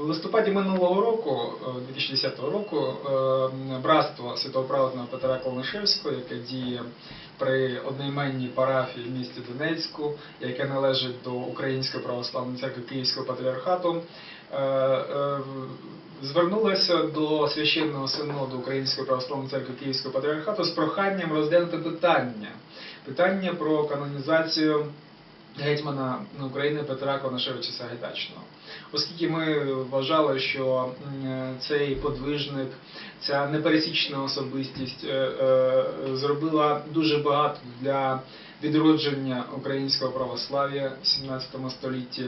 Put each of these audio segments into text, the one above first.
В листопаді минулого року, е, 2010 року, е, братство Святоправедного Петра Колнишевського, яке діє при одноіменній парафії в місті Донецьку, яке належить до Української православної церкви Київського патріархату, е, е, звернулося до священного синоду Української православної церкви Київського патріархату з проханням розглянути питання, питання про канонізацію гетьмана України Петра Конашевича Сагайдачного. Оскільки ми вважали, що цей подвижник, ця непересічна особистість е, е, зробила дуже багато для відродження українського православ'я в 17 столітті,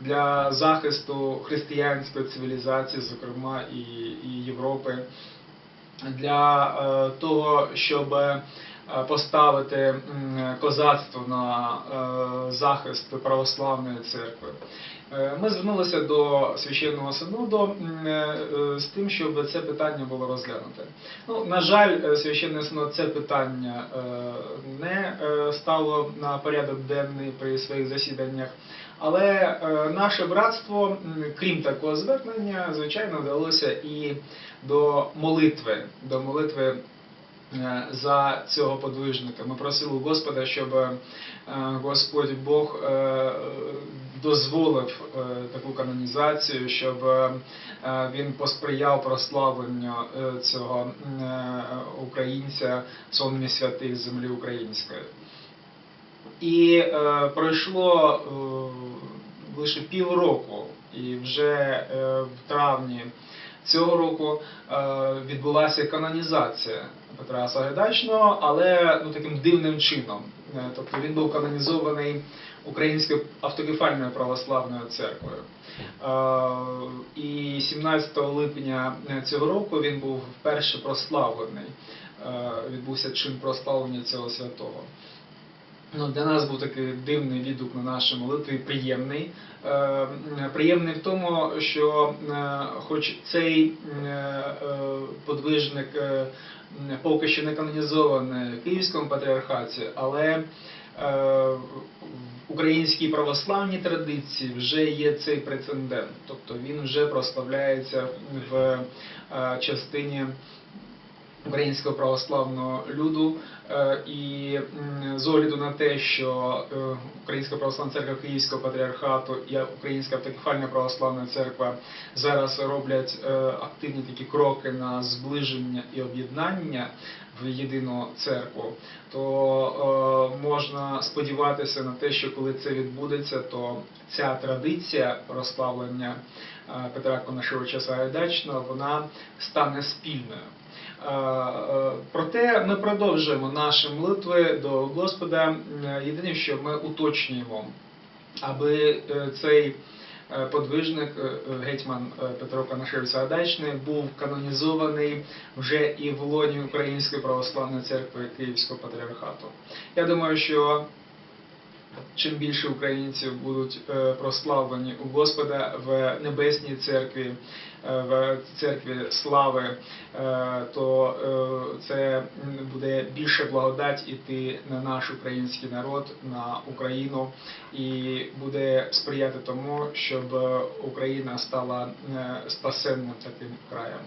для захисту християнської цивілізації, зокрема і, Європи, для е, того, щоб поставити козацтво на е, захист православної церкви. Е, Ми звернулися до священного синоду е, з тим, щоб це питання було розглянуте. Ну, на жаль, е, священний синод це питання е, не е, стало на порядок денний при своїх засіданнях. Але е, наше братство, крім такого звернення, звичайно, вдалося і до молитви, до молитви е, за цього подвижника. Ми просили Господа, щоб е, Господь Бог е, дозволив е, таку канонізацію, щоб е, він посприяв прославленню е, цього е, українця сонмі святих землі української. І е, пройшло е, лише півроку, і вже е, в травні цього року е, відбулася канонізація Петра Сагайдачного, але ну, таким дивним чином. Е, Тобто він був канонізований Українською автокефальною православною церквою. Е, І 17 липня цього року він був вперше прославлений. Відбувся чин прославлення цього святого. Ну, для нас був такий дивний відгук на наші молитви, приємний. Е, приємний в тому, що е, хоч цей е, подвижник е, поки що не канонізований Київському патріархаті, але е, українській православній традиції вже є цей прецедент. Тобто він вже прославляється в е, частині українського православного люду. Е, І з огляду на те, що е, Українська православна церква Київського патріархату і Українська автокефальна православна церква зараз роблять е, активні такі кроки на зближення і об'єднання в єдину церкву, то можна сподіватися на те, що коли це відбудеться, то ця традиція прославлення е, Петра Конашевича Сагайдачного вона стане спільною. Е, Проте ми продовжуємо наші молитви до Господа. Єдине, що ми уточнюємо, аби е, цей е, подвижник, гетьман Петро Канашевич Сагайдачний, був канонізований вже і в лоні Української православної церкви Київського патріархату. Я думаю, що чим більше українців будуть е, прославлені у Господа в небесній церкві, е, в церкві слави, е, то це буде більше благодать іти на наш український народ, на Україну, і буде сприяти тому, щоб Україна стала спасенним таким краєм.